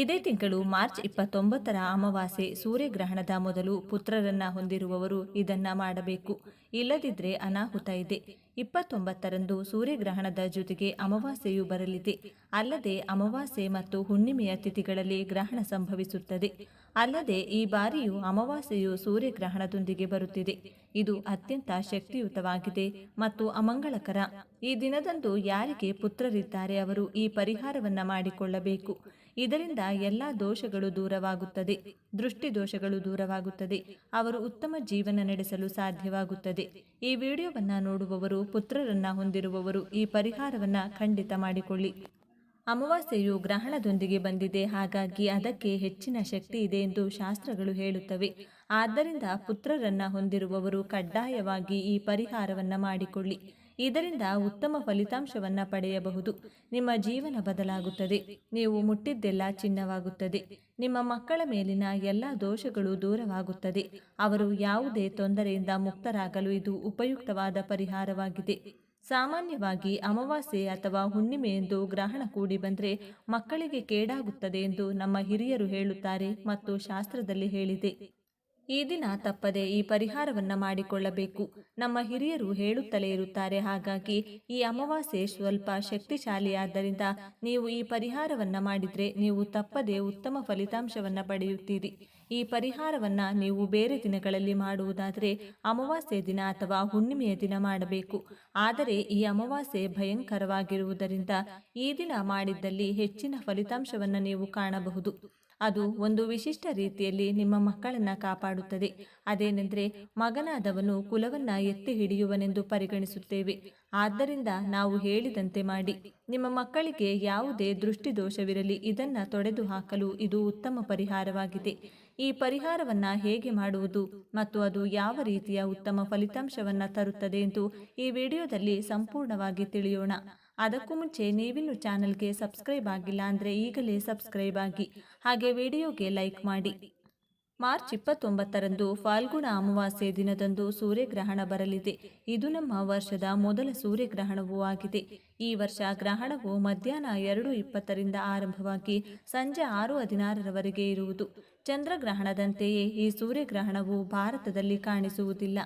ಇದೇ ತಿಂಗಳು ಮಾರ್ಚ್ ಇಪ್ಪತ್ತೊಂಬತ್ತರ ಅಮಾವಾಸ್ಯೆ ಸೂರ್ಯಗ್ರಹಣದ ಮೊದಲು ಪುತ್ರರನ್ನ ಹೊಂದಿರುವವರು ಇದನ್ನ ಮಾಡಬೇಕು. ಇಲ್ಲದಿದ್ರೆ ಅನಾಹುತ ಇದೆ. ಇಪ್ಪತ್ತೊಂಬತ್ತರಂದು ಸೂರ್ಯಗ್ರಹಣದ ಜೊತೆಗೆ ಅಮಾವಾಸ್ಯೆಯು ಬರಲಿದೆ. ಅಲ್ಲದೆ ಅಮಾವಾಸ್ಯೆ ಮತ್ತು ಹುಣ್ಣಿಮೆಯ ತಿಥಿಗಳಲ್ಲಿ ಗ್ರಹಣ ಸಂಭವಿಸುತ್ತದೆ. ಅಲ್ಲದೆ ಈ ಬಾರಿಯೂ ಅಮಾವಾಸ್ಯೆಯು ಸೂರ್ಯಗ್ರಹಣದೊಂದಿಗೆ ಬರುತ್ತಿದೆ. ಇದು ಅತ್ಯಂತ ಶಕ್ತಿಯುತವಾಗಿದೆ ಮತ್ತು ಅಮಂಗಳಕರ. ಈ ದಿನದಂದು ಯಾರಿಗೆ ಪುತ್ರರಿದ್ದಾರೆ ಅವರು ಈ ಪರಿಹಾರವನ್ನ ಮಾಡಿಕೊಳ್ಳಬೇಕು. ಇದರಿಂದ ಎಲ್ಲ ದೋಷಗಳು ದೂರವಾಗುತ್ತದೆ ದೃಷ್ಟಿ ದೋಷಗಳು ದೂರವಾಗುತ್ತದೆ, ಅವರು ಉತ್ತಮ ಜೀವನ ನಡೆಸಲು ಸಾಧ್ಯವಾಗುತ್ತದೆ. ಈ ವಿಡಿಯೋವನ್ನು ನೋಡುವವರು, ಪುತ್ರರನ್ನ ಹೊಂದಿರುವವರು, ಈ ಪರಿಹಾರವನ್ನ ಖಂಡಿತ ಮಾಡಿಕೊಳ್ಳಿ. ಅಮಾವಾಸ್ಯೆಯು ಗ್ರಹಣದೊಂದಿಗೆ ಬಂದಿದೆ, ಹಾಗಾಗಿ ಅದಕ್ಕೆ ಹೆಚ್ಚಿನ ಶಕ್ತಿ ಇದೆ ಎಂದು ಶಾಸ್ತ್ರಗಳು ಹೇಳುತ್ತವೆ. ಆದ್ದರಿಂದ ಪುತ್ರರನ್ನ ಹೊಂದಿರುವವರು ಕಡ್ಡಾಯವಾಗಿ ಈ ಪರಿಹಾರವನ್ನ ಮಾಡಿಕೊಳ್ಳಿ. ಇದರಿಂದ ಉತ್ತಮ ಫಲಿತಾಂಶವನ್ನು ಪಡೆಯಬಹುದು. ನಿಮ್ಮ ಜೀವನ ಬದಲಾಗುತ್ತದೆ. ನೀವು ಮುಟ್ಟಿದ್ದೆಲ್ಲ ಚಿನ್ನವಾಗುತ್ತದೆ. ನಿಮ್ಮ ಮಕ್ಕಳ ಮೇಲಿನ ಎಲ್ಲ ದೋಷಗಳು ದೂರವಾಗುತ್ತದೆ. ಅವರು ಯಾವುದೇ ತೊಂದರೆಯಿಂದ ಮುಕ್ತರಾಗಲು ಇದು ಉಪಯುಕ್ತವಾದ ಪರಿಹಾರವಾಗಿದೆ. ಸಾಮಾನ್ಯವಾಗಿ ಅಮಾವಾಸ್ಯೆ ಅಥವಾ ಹುಣ್ಣಿಮೆ ಎಂದು ಗ್ರಹಣ ಕೂಡಿ ಬಂದರೆ ಮಕ್ಕಳಿಗೆ ಕೇಡಾಗುತ್ತದೆ ಎಂದು ನಮ್ಮ ಹಿರಿಯರು ಹೇಳುತ್ತಾರೆ ಮತ್ತು ಶಾಸ್ತ್ರದಲ್ಲಿ ಹೇಳಿದೆ. ಈ ದಿನ ತಪ್ಪದೆ ಈ ಪರಿಹಾರವನ್ನ ಮಾಡಿಕೊಳ್ಳಬೇಕು. ನಮ್ಮ ಹಿರಿಯರು ಹೇಳುತ್ತಲೇ ಇರುತ್ತಾರೆ ಹಾಗಾಗಿ ಈ ಅಮಾವಾಸ್ಯೆ ಸ್ವಲ್ಪ ಶಕ್ತಿಶಾಲಿಯಾದ್ದರಿಂದ ನೀವು ಈ ಪರಿಹಾರವನ್ನ ಮಾಡಿದ್ರೆ ನೀವು ತಪ್ಪದೆ ಉತ್ತಮ ಫಲಿತಾಂಶವನ್ನ ಪಡೆಯುತ್ತೀರಿ. ಈ ಪರಿಹಾರವನ್ನ ನೀವು ಬೇರೆ ದಿನಗಳಲ್ಲಿ ಮಾಡುವುದಾದರೆ ಅಮಾವಾಸ್ಯೆ ದಿನ ಅಥವಾ ಹುಣ್ಣಿಮೆಯ ದಿನ ಮಾಡಬೇಕು. ಆದರೆ ಈ ಅಮಾವಾಸ್ಯೆ ಭಯಂಕರವಾಗಿರುವುದರಿಂದ ಈ ದಿನ ಮಾಡಿದ್ದಲ್ಲಿ ಹೆಚ್ಚಿನ ಫಲಿತಾಂಶವನ್ನು ನೀವು ಕಾಣಬಹುದು. ಅದು ಒಂದು ವಿಶಿಷ್ಟ ರೀತಿಯಲ್ಲಿ ನಿಮ್ಮ ಮಕ್ಕಳನ್ನ ಕಾಪಾಡುತ್ತದೆ. ಅದೇನೆಂದರೆ ಮಗನಾದವನು ಕುಲವನ್ನ ಎತ್ತಿ ಹಿಡಿಯುವನೆಂದು ಪರಿಗಣಿಸುತ್ತೇವೆ. ಆದ್ದರಿಂದ ನಾವು ಹೇಳಿದಂತೆ ಮಾಡಿ. ನಿಮ್ಮ ಮಕ್ಕಳಿಗೆ ಯಾವುದೇ ದೃಷ್ಟಿದೋಷವಿರಲಿ, ಇದನ್ನು ತೊಡೆದು ಹಾಕಲು ಇದು ಉತ್ತಮ ಪರಿಹಾರವಾಗಿದೆ. ಈ ಪರಿಹಾರವನ್ನ ಹೇಗೆ ಮಾಡುವುದು ಮತ್ತು ಅದು ಯಾವ ರೀತಿಯ ಉತ್ತಮ ಫಲಿತಾಂಶವನ್ನು ತರುತ್ತದೆ ಎಂದು ಈ ವಿಡಿಯೋದಲ್ಲಿ ಸಂಪೂರ್ಣವಾಗಿ ತಿಳಿಯೋಣ. ಅದಕ್ಕೂ ಮುಂಚೆ ನೀವಿನ್ನು ಚಾನಲ್ಗೆ ಸಬ್ಸ್ಕ್ರೈಬ್ ಆಗಿಲ್ಲ ಅಂದರೆ ಈಗಲೇ ಸಬ್ಸ್ಕ್ರೈಬ್ ಆಗಿ. ಹಾಗೆ ವಿಡಿಯೋಗೆ ಲೈಕ್ ಮಾಡಿ. ಮಾರ್ಚ್ ಇಪ್ಪತ್ತೊಂಬತ್ತರಂದು ಫಾಲ್ಗುಣ ಅಮಾವಾಸ್ಯೆ ದಿನದಂದು ಸೂರ್ಯಗ್ರಹಣ ಬರಲಿದೆ. ಇದು ನಮ್ಮ ವರ್ಷದ ಮೊದಲ ಸೂರ್ಯಗ್ರಹಣವೂ ಆಗಿದೆ. ಈ ವರ್ಷ ಗ್ರಹಣವು ಮಧ್ಯಾಹ್ನ ಎರಡು ಇಪ್ಪತ್ತರಿಂದ ಆರಂಭವಾಗಿ ಸಂಜೆ ಆರು ಹದಿನಾರರವರೆಗೆ ಇರುವುದು. ಚಂದ್ರಗ್ರಹಣದಂತೆಯೇ ಈ ಸೂರ್ಯಗ್ರಹಣವು ಭಾರತದಲ್ಲಿ ಕಾಣಿಸುವುದಿಲ್ಲ.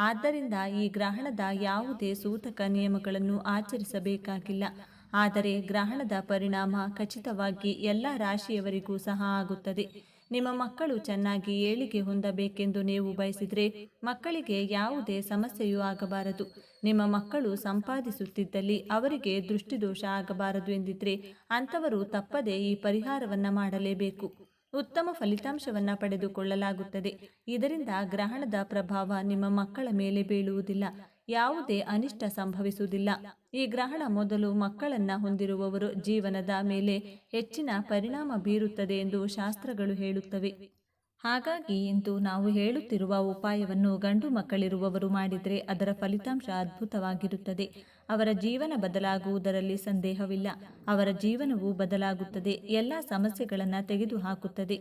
ಆದ್ದರಿಂದ ಈ ಗ್ರಹಣದ ಯಾವುದೇ ಸೂತಕ ನಿಯಮಗಳನ್ನು ಆಚರಿಸಬೇಕಾಗಿಲ್ಲ. ಆದರೆ ಗ್ರಹಣದ ಪರಿಣಾಮ ಖಚಿತವಾಗಿ ಎಲ್ಲ ರಾಶಿಯವರಿಗೂ ಸಹ ಆಗುತ್ತದೆ. ನಿಮ್ಮ ಮಕ್ಕಳು ಚೆನ್ನಾಗಿ ಏಳಿಗೆ ಹೊಂದಬೇಕೆಂದು ನೀವು ಬಯಸಿದರೆ ಮಕ್ಕಳಿಗೆ ಯಾವುದೇ ಸಮಸ್ಯೆಯೂ ಆಗಬಾರದು. ನಿಮ್ಮ ಮಕ್ಕಳು ಸಂಪಾದಿಸುತ್ತಿದ್ದಲ್ಲಿ ಅವರಿಗೆ ದೃಷ್ಟಿದೋಷ ಆಗಬಾರದು ಎಂದಿದ್ರೆ ಅಂಥವರು ತಪ್ಪದೇ ಈ ಪರಿಹಾರವನ್ನು ಮಾಡಲೇಬೇಕು. ಉತ್ತಮ ಫಲಿತಾಂಶವನ್ನು ಪಡೆದುಕೊಳ್ಳಲಾಗುತ್ತದೆ. ಇದರಿಂದ ಗ್ರಹಣದ ಪ್ರಭಾವ ನಿಮ್ಮ ಮಕ್ಕಳ ಮೇಲೆ ಬೀಳುವುದಿಲ್ಲ. ಯಾವುದೇ ಅನಿಷ್ಟ ಸಂಭವಿಸುವುದಿಲ್ಲ. ಈ ಗ್ರಹಣ ಮೊದಲು ಮಕ್ಕಳನ್ನ ಹೊಂದಿರುವವರು ಜೀವನದ ಮೇಲೆ ಹೆಚ್ಚಿನ ಪರಿಣಾಮ ಬೀರುತ್ತದೆ ಎಂದು ಶಾಸ್ತ್ರಗಳು ಹೇಳುತ್ತವೆ. ಹಾಗಾಗಿ ಇಂದು ನಾವು ಹೇಳುತ್ತಿರುವ ಉಪಾಯವನ್ನು ಗಂಡು ಮಕ್ಕಳಿರುವವರು ಮಾಡಿದರೆ ಅದರ ಫಲಿತಾಂಶ ಅದ್ಭುತವಾಗಿರುತ್ತದೆ. ಅವರ ಜೀವನ ಬದಲಾಗುವುದರಲ್ಲಿ ಸಂದೇಹವಿಲ್ಲ. ಅವರ ಜೀವನವು ಬದಲಾಗುತ್ತದೆ. ಎಲ್ಲ ಸಮಸ್ಯೆಗಳನ್ನು ತೆಗೆದುಹಾಕುತ್ತದೆ.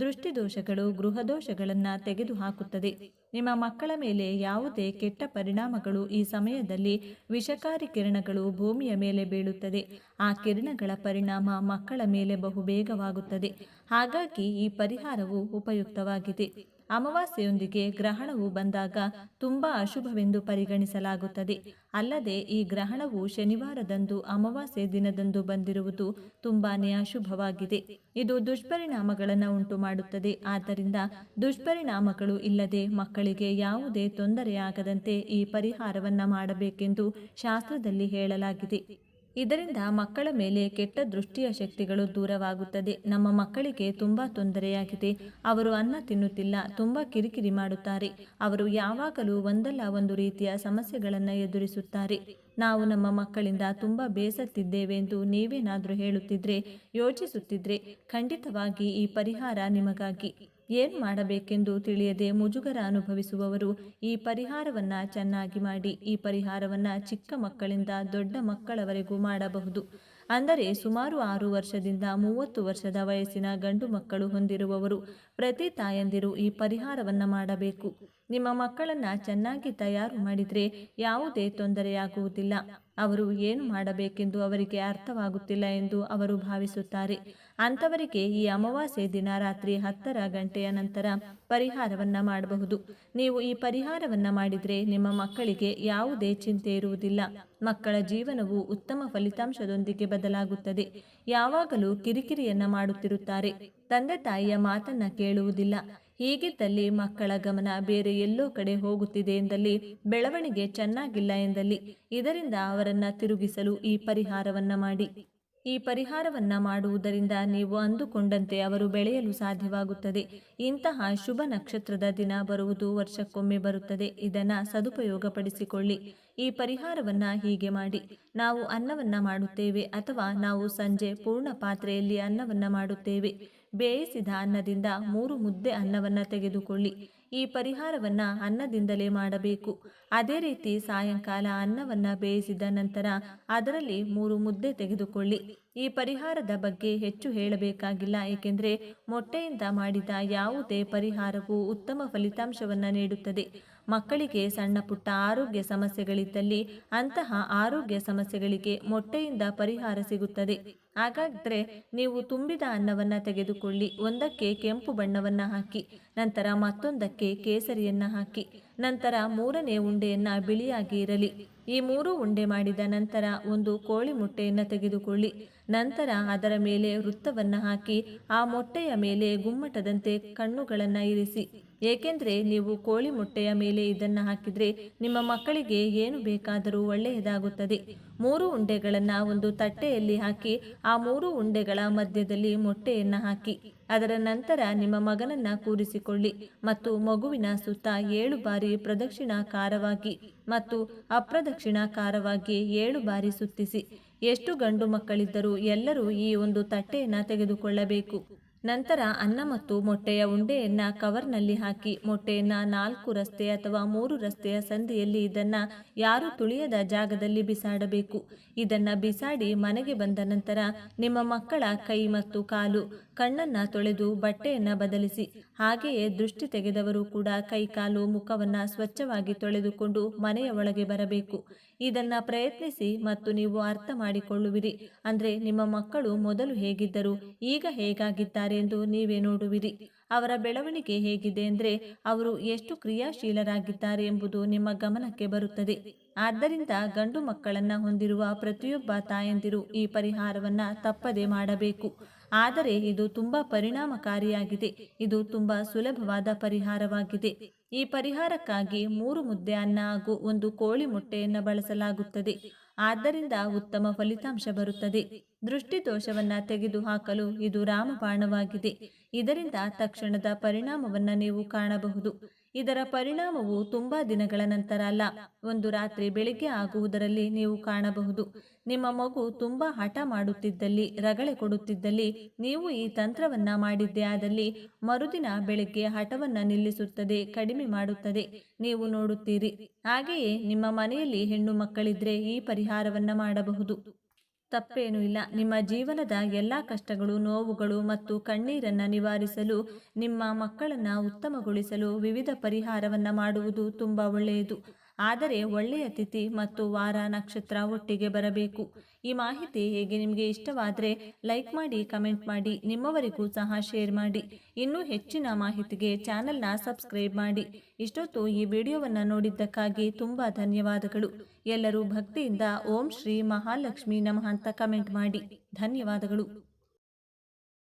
ದೃಷ್ಟಿದೋಷಗಳು ಗೃಹದೋಷಗಳನ್ನು ತೆಗೆದುಹಾಕುತ್ತದೆ. ನಿಮ್ಮ ಮಕ್ಕಳ ಮೇಲೆ ಯಾವುದೇ ಕೆಟ್ಟ ಪರಿಣಾಮಗಳು ಈ ಸಮಯದಲ್ಲಿ ವಿಷಕಾರಿ ಕಿರಣಗಳು ಭೂಮಿಯ ಮೇಲೆ ಬೀಳುತ್ತದೆ. ಆ ಕಿರಣಗಳ ಪರಿಣಾಮ ಮಕ್ಕಳ ಮೇಲೆ ಬಹುಬೇಗವಾಗುತ್ತದೆ. ಹಾಗಾಗಿ ಈ ಪರಿಹಾರವು ಉಪಯುಕ್ತವಾಗಿದೆ. ಅಮಾವಾಸ್ಯೆಯೊಂದಿಗೆ ಗ್ರಹಣವು ಬಂದಾಗ ತುಂಬಾ ಅಶುಭವೆಂದು ಪರಿಗಣಿಸಲಾಗುತ್ತದೆ. ಅಲ್ಲದೆ ಈ ಗ್ರಹಣವು ಶನಿವಾರದಂದು ಅಮಾವಾಸ್ಯೆ ದಿನದಂದು ಬಂದಿರುವುದು ತುಂಬಾನೇ ಅಶುಭವಾಗಿದೆ. ಇದು ದುಷ್ಪರಿಣಾಮಗಳನ್ನು ಉಂಟು ಮಾಡುತ್ತದೆ ಆದ್ದರಿಂದ ದುಷ್ಪರಿಣಾಮಗಳು ಇಲ್ಲದೆ ಮಕ್ಕಳಿಗೆ ಯಾವುದೇ ತೊಂದರೆಯಾಗದಂತೆ ಈ ಪರಿಹಾರವನ್ನು ಮಾಡಬೇಕೆಂದು ಶಾಸ್ತ್ರದಲ್ಲಿ ಹೇಳಲಾಗಿದೆ. ಇದರಿಂದ ಮಕ್ಕಳ ಮೇಲೆ ಕೆಟ್ಟ ದೃಷ್ಟಿಯ ಶಕ್ತಿಗಳು ದೂರವಾಗುತ್ತದೆ. ನಮ್ಮ ಮಕ್ಕಳಿಗೆ ತುಂಬ ತೊಂದರೆಯಾಗಿದೆ. ಅವರು ಅನ್ನ ತಿನ್ನುತ್ತಿಲ್ಲ, ತುಂಬ ಕಿರಿಕಿರಿ ಮಾಡುತ್ತಾರೆ. ಅವರು ಯಾವಾಗಲೂ ಒಂದಲ್ಲ ಒಂದು ರೀತಿಯ ಸಮಸ್ಯೆಗಳನ್ನು ಎದುರಿಸುತ್ತಾರೆ. ನಾವು ನಮ್ಮ ಮಕ್ಕಳಿಂದ ತುಂಬ ಬೇಸತ್ತಿದ್ದೇವೆ ಎಂದು ನೀವೇನಾದರೂ ಹೇಳುತ್ತಿದ್ರೆ, ಯೋಚಿಸುತ್ತಿದ್ರೆ ಖಂಡಿತವಾಗಿ ಈ ಪರಿಹಾರ ನಿಮಗಾಗಿ. ಏನು ಮಾಡಬೇಕೆಂದು ತಿಳಿಯದೆ ಮುಜುಗರ ಅನುಭವಿಸುವವರು ಈ ಪರಿಹಾರವನ್ನು ಚೆನ್ನಾಗಿ ಮಾಡಿ, ಈ ಪರಿಹಾರವನ್ನು ಚಿಕ್ಕ ಮಕ್ಕಳಿಂದ ದೊಡ್ಡ ಮಕ್ಕಳವರೆಗೂ ಮಾಡಬಹುದು. ಅಂದರೆ ಸುಮಾರು ಆರು ವರ್ಷದಿಂದ ಮೂವತ್ತು ವರ್ಷದ ವಯಸ್ಸಿನ ಗಂಡು ಮಕ್ಕಳು ಹೊಂದಿರುವವರು ಪ್ರತಿ ತಾಯಂದಿರು ಈ ಪರಿಹಾರವನ್ನು ಮಾಡಬೇಕು. ನಿಮ್ಮ ಮಕ್ಕಳನ್ನು ಚೆನ್ನಾಗಿ ತಯಾರು ಮಾಡಿದರೆ ಯಾವುದೇ ತೊಂದರೆಯಾಗುವುದಿಲ್ಲ. ಅವರು ಏನು ಮಾಡಬೇಕೆಂದು ಅವರಿಗೆ ಅರ್ಥವಾಗುತ್ತಿಲ್ಲ ಎಂದು ಅವರು ಭಾವಿಸುತ್ತಾರೆ. ಅಂಥವರಿಗೆ ಈ ಅಮಾವಾಸ್ಯೆ ದಿನ ರಾತ್ರಿ ಹತ್ತರ ಗಂಟೆಯ ನಂತರ ಪರಿಹಾರವನ್ನ ಮಾಡಬಹುದು. ನೀವು ಈ ಪರಿಹಾರವನ್ನ ಮಾಡಿದರೆ ನಿಮ್ಮ ಮಕ್ಕಳಿಗೆ ಯಾವುದೇ ಚಿಂತೆ ಇರುವುದಿಲ್ಲ. ಮಕ್ಕಳ ಜೀವನವು ಉತ್ತಮ ಫಲಿತಾಂಶದೊಂದಿಗೆ ಬದಲಾಗುತ್ತದೆ. ಯಾವಾಗಲೂ ಕಿರಿಕಿರಿಯನ್ನ ಮಾಡುತ್ತಿರುತ್ತಾರೆ. ತಂದೆ ತಾಯಿಯ ಮಾತನ್ನ ಕೇಳುವುದಿಲ್ಲ. ಹೀಗಿದ್ದಲ್ಲಿ ಮಕ್ಕಳ ಗಮನ ಬೇರೆ ಎಲ್ಲೋ ಕಡೆ ಹೋಗುತ್ತಿದೆ ಎಂದಲ್ಲಿ ಬೆಳವಣಿಗೆ ಚೆನ್ನಾಗಿಲ್ಲ ಎಂದಲ್ಲಿ ಇದರಿಂದ ಅವರನ್ನ ತಿರುಗಿಸಲು ಈ ಪರಿಹಾರವನ್ನ ಮಾಡಿ. ಈ ಪರಿಹಾರವನ್ನು ಮಾಡುವುದರಿಂದ ನೀವು ಅಂದುಕೊಂಡಂತೆ ಅವರು ಬೆಳೆಯಲು ಸಾಧ್ಯವಾಗುತ್ತದೆ. ಇಂತಹ ಶುಭ ನಕ್ಷತ್ರದ ದಿನ ಬರುವುದು ವರ್ಷಕ್ಕೊಮ್ಮೆ ಬರುತ್ತದೆ. ಇದನ್ನು ಸದುಪಯೋಗಪಡಿಸಿಕೊಳ್ಳಿ. ಈ ಪರಿಹಾರವನ್ನ ಹೀಗೆ ಮಾಡಿ. ನಾವು ಅನ್ನವನ್ನ ಮಾಡುತ್ತೇವೆ ಅಥವಾ ನಾವು ಸಂಜೆ ಪೂರ್ಣ ಪಾತ್ರೆಯಲ್ಲಿ ಅನ್ನವನ್ನ ಮಾಡುತ್ತೇವೆ. ಬೇಯಿಸಿದ ಅನ್ನದಿಂದ ಮೂರು ಮುದ್ದೆ ಅನ್ನವನ್ನ ತೆಗೆದುಕೊಳ್ಳಿ. ಈ ಪರಿಹಾರವನ್ನ ಅನ್ನದಿಂದಲೇ ಮಾಡಬೇಕು. ಅದೇ ರೀತಿ ಸಾಯಂಕಾಲ ಅನ್ನವನ್ನ ಬೇಯಿಸಿದ ನಂತರ ಅದರಲ್ಲಿ ಮೂರು ಮುದ್ದೆ ತೆಗೆದುಕೊಳ್ಳಿ. ಈ ಪರಿಹಾರದ ಬಗ್ಗೆ ಹೆಚ್ಚು ಹೇಳಬೇಕಾಗಿಲ್ಲ, ಏಕೆಂದರೆ ಮೊಟ್ಟೆಯಿಂದ ಮಾಡಿದ ಯಾವುದೇ ಪರಿಹಾರವು ಉತ್ತಮ ಫಲಿತಾಂಶವನ್ನು ನೀಡುತ್ತದೆ. ಮಕ್ಕಳಿಗೆ ಸಣ್ಣ ಪುಟ್ಟ ಆರೋಗ್ಯ ಸಮಸ್ಯೆಗಳಿದ್ದಲ್ಲಿ ಅಂತಹ ಆರೋಗ್ಯ ಸಮಸ್ಯೆಗಳಿಗೆ ಮೊಟ್ಟೆಯಿಂದ ಪರಿಹಾರ ಸಿಗುತ್ತದೆ. ಹಾಗಾದರೆ ನೀವು ತುಂಬಿದ ಅನ್ನವನ್ನ ತೆಗೆದುಕೊಳ್ಳಿ. ಒಂದಕ್ಕೆ ಕೆಂಪು ಬಣ್ಣವನ್ನ ಹಾಕಿ, ನಂತರ ಮತ್ತೊಂದಕ್ಕೆ ಕೇಸರಿಯನ್ನ ಹಾಕಿ, ನಂತರ ಮೂರನೇ ಉಂಡೆಯನ್ನ ಬಿಳಿಯಾಗಿ ಇರಲಿ. ಈ ಮೂರು ಉಂಡೆ ಮಾಡಿದ ನಂತರ ಒಂದು ಕೋಳಿ ಮೊಟ್ಟೆಯನ್ನು ತೆಗೆದುಕೊಳ್ಳಿ. ನಂತರ ಅದರ ಮೇಲೆ ವೃತ್ತವನ್ನು ಹಾಕಿ, ಆ ಮೊಟ್ಟೆಯ ಮೇಲೆ ಗುಮ್ಮಟದಂತೆ ಕಣ್ಣುಗಳನ್ನು ಇರಿಸಿ. ಏಕೆಂದರೆ ನೀವು ಕೋಳಿ ಮೊಟ್ಟೆಯ ಮೇಲೆ ಇದನ್ನು ಹಾಕಿದರೆ ನಿಮ್ಮ ಮಕ್ಕಳಿಗೆ ಏನು ಬೇಕಾದರೂ ಒಳ್ಳೆಯದಾಗುತ್ತದೆ. ಮೂರು ಉಂಡೆಗಳನ್ನು ಒಂದು ತಟ್ಟೆಯಲ್ಲಿ ಹಾಕಿ, ಆ ಮೂರು ಉಂಡೆಗಳ ಮಧ್ಯದಲ್ಲಿ ಮೊಟ್ಟೆಯನ್ನು ಹಾಕಿ, ಅದರ ನಂತರ ನಿಮ್ಮ ಮಗನನ್ನು ಕೂರಿಸಿಕೊಳ್ಳಿ ಮತ್ತು ಮಗುವಿನ ಸುತ್ತ ಏಳು ಬಾರಿ ಪ್ರದಕ್ಷಿಣಾಕಾರವಾಗಿ ಮತ್ತು ಅಪ್ರದಕ್ಷಿಣಾಕಾರವಾಗಿ ಏಳು ಬಾರಿ ಸುತ್ತಿಸಿ. ಎಷ್ಟು ಗಂಡು ಮಕ್ಕಳಿದ್ದರೂ ಎಲ್ಲರೂ ಈ ಒಂದು ತಟ್ಟೆಯನ್ನು ತೆಗೆದುಕೊಳ್ಳಬೇಕು. ನಂತರ ಅನ್ನ ಮತ್ತು ಮೊಟ್ಟೆಯ ಉಂಡೆಯನ್ನ ಕವರ್ನಲ್ಲಿ ಹಾಕಿ ಮೊಟ್ಟೆಯನ್ನ ನಾಲ್ಕು ರಸ್ತೆ ಅಥವಾ ಮೂರು ರಸ್ತೆಯ ಸಂದಿಯಲ್ಲಿ ಇದನ್ನ ಯಾರು ತುಳಿಯದ ಜಾಗದಲ್ಲಿ ಬಿಸಾಡಬೇಕು. ಇದನ್ನ ಬಿಸಾಡಿ ಮನೆಗೆ ಬಂದ ನಂತರ ನಿಮ್ಮ ಮಕ್ಕಳ ಕೈ ಮತ್ತು ಕಾಲು, ಕಣ್ಣನ್ನ ತೊಳೆದು ಬಟ್ಟೆಯನ್ನ ಬದಲಿಸಿ. ಹಾಗೆಯೇ ದೃಷ್ಟಿ ತೆಗೆದವರು ಕೂಡ ಕೈ, ಕಾಲು, ಮುಖವನ್ನ ಸ್ವಚ್ಛವಾಗಿ ತೊಳೆದುಕೊಂಡು ಮನೆಯ ಒಳಗೆ ಬರಬೇಕು. ಇದನ್ನ ಪ್ರಯತ್ನಿಸಿ ಮತ್ತು ನೀವು ಅರ್ಥ ಮಾಡಿಕೊಳ್ಳುವಿರಿ. ಅಂದ್ರೆ ನಿಮ್ಮ ಮಕ್ಕಳು ಮೊದಲು ಹೇಗಿದ್ದರು, ಈಗ ಹೇಗಾಗಿದ್ದಾರೆ? ಎಂದು ನೀವೇ ನೋಡುವಿರಿ. ಅವರ ಬೆಳವಣಿಗೆ ಹೇಗಿದೆ ಅಂದರೆ ಅವರು ಎಷ್ಟು ಕ್ರಿಯಾಶೀಲರಾಗಿದ್ದಾರೆ ಎಂಬುದು ನಿಮ್ಮ ಗಮನಕ್ಕೆ ಬರುತ್ತದೆ. ಆದ್ದರಿಂದ ಗಂಡು ಮಕ್ಕಳನ್ನು ಹೊಂದಿರುವ ಪ್ರತಿಯೊಬ್ಬ ತಾಯಂದಿರು ಈ ಪರಿಹಾರವನ್ನು ತಪ್ಪದೆ ಮಾಡಬೇಕು. ಆದರೆ ಇದು ತುಂಬಾ ಪರಿಣಾಮಕಾರಿಯಾಗಿದೆ. ಇದು ತುಂಬಾ ಸುಲಭವಾದ ಪರಿಹಾರವಾಗಿದೆ. ಈ ಪರಿಹಾರಕ್ಕಾಗಿ ಮೂರು ಮುದ್ದೆ ಅನ್ನ ಹಾಗೂ ಒಂದು ಕೋಳಿ ಮೊಟ್ಟೆಯನ್ನು ಬಳಸಲಾಗುತ್ತದೆ. ಆದ್ದರಿಂದ ಉತ್ತಮ ಫಲಿತಾಂಶ ಬರುತ್ತದೆ. ದೃಷ್ಟಿ ದೋಷವನ್ನ ತೆಗೆದುಹಾಕಲು ಇದು ರಾಮಬಾಣವಾಗಿದೆ. ಇದರಿಂದ ತಕ್ಷಣದ ಪರಿಣಾಮವನ್ನ ನೀವು ಕಾಣಬಹುದು. ಇದರ ಪರಿಣಾಮವು ತುಂಬಾ ದಿನಗಳ ನಂತರ ಅಲ್ಲ. ಒಂದು ರಾತ್ರಿ ಬೆಳಿಗ್ಗೆ ಆಗುವುದರಲ್ಲಿ ನೀವು ಕಾಣಬಹುದು. ನಿಮ್ಮ ಮಗು ತುಂಬಾ ಹಠ ಮಾಡುತ್ತಿದ್ದಲ್ಲಿ, ರಗಳೆ ಕೊಡುತ್ತಿದ್ದಲ್ಲಿ, ನೀವು ಈ ತಂತ್ರವನ್ನ ಮಾಡಿದ್ದೇ ಆದಲ್ಲಿ ಮರುದಿನ ಬೆಳಿಗ್ಗೆ ಹಠವನ್ನ ನಿಲ್ಲಿಸುತ್ತದೆ, ಕಡಿಮೆ ಮಾಡುತ್ತದೆ. ನೀವು ನೋಡುತ್ತೀರಿ. ಹಾಗೆಯೇ ನಿಮ್ಮ ಮನೆಯಲ್ಲಿ ಹೆಣ್ಣು ಮಕ್ಕಳಿದ್ರೆ ಈ ಪರಿಹಾರವನ್ನ ಮಾಡಬಹುದು. ತಪ್ಪೇನೂ ಇಲ್ಲ. ನಿಮ್ಮ ಜೀವನದ ಎಲ್ಲ ಕಷ್ಟಗಳು, ನೋವುಗಳು ಮತ್ತು ಕಣ್ಣೀರನ್ನು ನಿವಾರಿಸಲು, ನಿಮ್ಮ ಮಕ್ಕಳನ್ನು ಉತ್ತಮಗೊಳಿಸಲು ವಿವಿಧ ಪರಿಹಾರವನ್ನು ಮಾಡುವುದು ತುಂಬ ಒಳ್ಳೆಯದು. ಆದರೆ ಒಳ್ಳೆಯ ತಿಥಿ ಮತ್ತು ವಾರ, ನಕ್ಷತ್ರ ಒಟ್ಟಿಗೆ ಬರಬೇಕು. ಈ ಮಾಹಿತಿ ಹೇಗೆ ನಿಮಗೆ ಇಷ್ಟವಾದರೆ ಲೈಕ್ ಮಾಡಿ, ಕಮೆಂಟ್ ಮಾಡಿ, ನಿಮ್ಮವರಿಗೂ ಸಹ ಶೇರ್ ಮಾಡಿ. ಇನ್ನೂ ಹೆಚ್ಚಿನ ಮಾಹಿತಿಗೆ ಚಾನಲ್ನ ಸಬ್ಸ್ಕ್ರೈಬ್ ಮಾಡಿ. ಇಷ್ಟೊತ್ತು ಈ ವಿಡಿಯೋವನ್ನು ನೋಡಿದ್ದಕ್ಕಾಗಿ ತುಂಬ ಧನ್ಯವಾದಗಳು. ಎಲ್ಲರೂ ಭಕ್ತಿಯಿಂದ ಓಂ ಶ್ರೀ ಮಹಾಲಕ್ಷ್ಮಿ ನಮಃ ಅಂತ ಕಮೆಂಟ್ ಮಾಡಿ. ಧನ್ಯವಾದಗಳು.